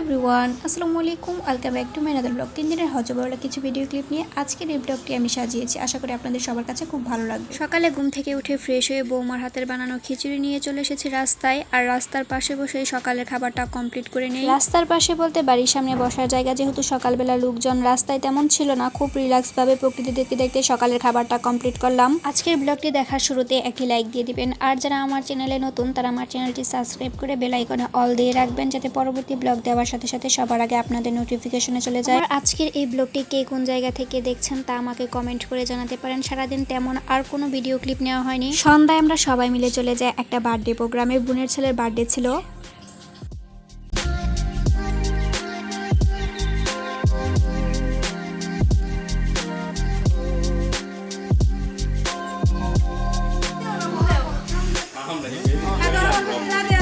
Everyone, আসসালামু আলাইকুম। Welcome back to মাইনাদার ব্লগ তিন দিনের হজবরলা কিছু ভিডিও ক্লিপ নিয়ে আজকের এই ব্লগটি আমি সাজিয়েছি। আশা করি আপনাদের সবার কাছে খুব ভালো লাগবে। সকালে ঘুম থেকে উঠে ফ্রেশ হয়ে বৌমার হাতের বানানো খিচুড়ি নিয়ে চলে এসেছি রাস্তায়। আর রাস্তার পাশে বসে সকালের খাবারটা কমপ্লিট করে নেই। রাস্তার পাশে বলতে বাড়ির সামনে বসার জায়গা যেহেতু সকালবেলা লোকজন রাস্তায় তেমন ছিল না, খুব রিল্যাক্স ভাবে প্রকৃতি দেখতে দেখতে সকালের খাবারটা কমপ্লিট করলাম। আজকের ব্লগটি দেখার শুরুতে একটি লাইক দিয়ে দিবেন। আর যারা আমার চ্যানেলে নতুন, তারা আমার চ্যানেলটি সাবস্ক্রাইব করে বেল আইকনে অল দিয়ে রাখবেন, যাতে পরবর্তী ব্লগ দেওয়ার সাথে সাথে সবার আগে আপনাদের নোটিফিকেশনে চলে যায়। আজকের এই ব্লগটি কে কোন জায়গা থেকে দেখছেন তা আমাকে কমেন্ট করে জানাতে পারেন। সারাদিন তেমন আর কোনো ভিডিও ক্লিপ নেওয়া হয়নি। সন্ধ্যায় আমরা সবাই মিলে চলে যাই একটা বার্থডে প্রোগ্রামে বোনের ছেলের বার্থডে ছিল। এই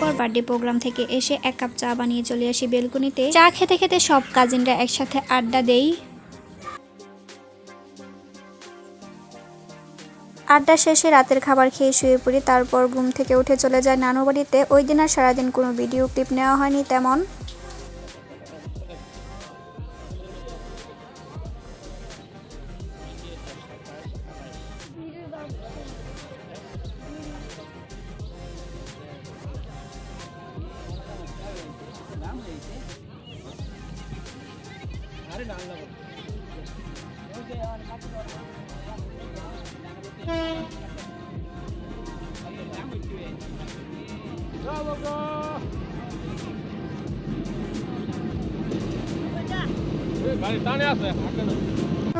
পর বার্থডে প্রোগ্রাম থেকে এসে এক কাপ চা বানিয়ে চলে আসি বেলকুনিতে। চা খেতে খেতে সব কাজিনরা একসাথে আড্ডা দেই। আড্ডা শেষে রাতের খাবার খেয়ে শুয়ে পড়ি, তারপর ঘুম থেকে উঠে চলে যায় নানু বাড়িতে ওই দিন আর সারাদিন কোনো ভিডিও ক্লিপ নেওয়া হয়নি তেমন। নানুর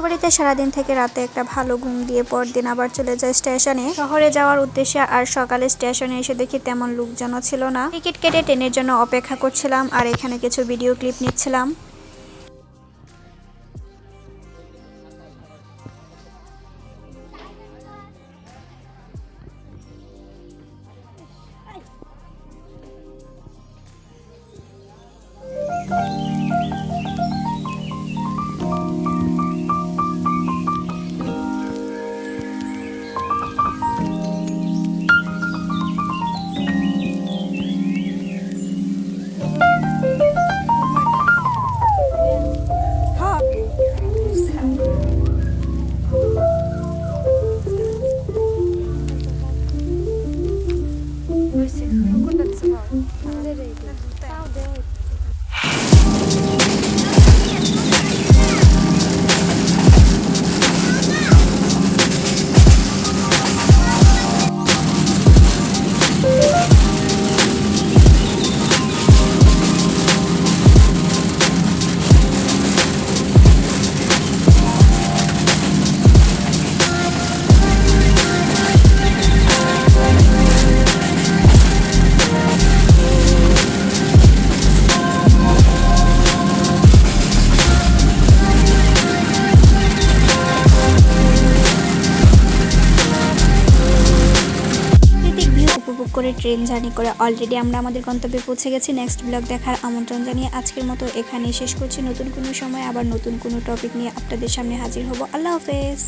বাড়িতে সারাদিন থেকে রাতে একটা ভালো ঘুম দিয়ে পরদিন আবার চলে যায় স্টেশনে। শহরে যাওয়ার উদ্দেশ্যে আর সকালে স্টেশনে এসে দেখি তেমন লোকজনও ছিল না। টিকিট কেটে ট্রেনের জন্য অপেক্ষা করছিলাম আর এখানে কিছু ভিডিও ক্লিপ নিচ্ছিলাম। করে ট্রেন জার্নি করে অলরেডি আমরা আমাদের গন্তব্যে পৌঁছে গেছি। নেক্সট ব্লগ দেখার আমন্ত্রণ জানিয়ে আজকের মতো এখানে শেষ করছি। নতুন কোনো সময় আবার নতুন কোনো টপিক নিয়ে আপনাদের সামনে হাজির হব। আল্লাহ হাফেজ।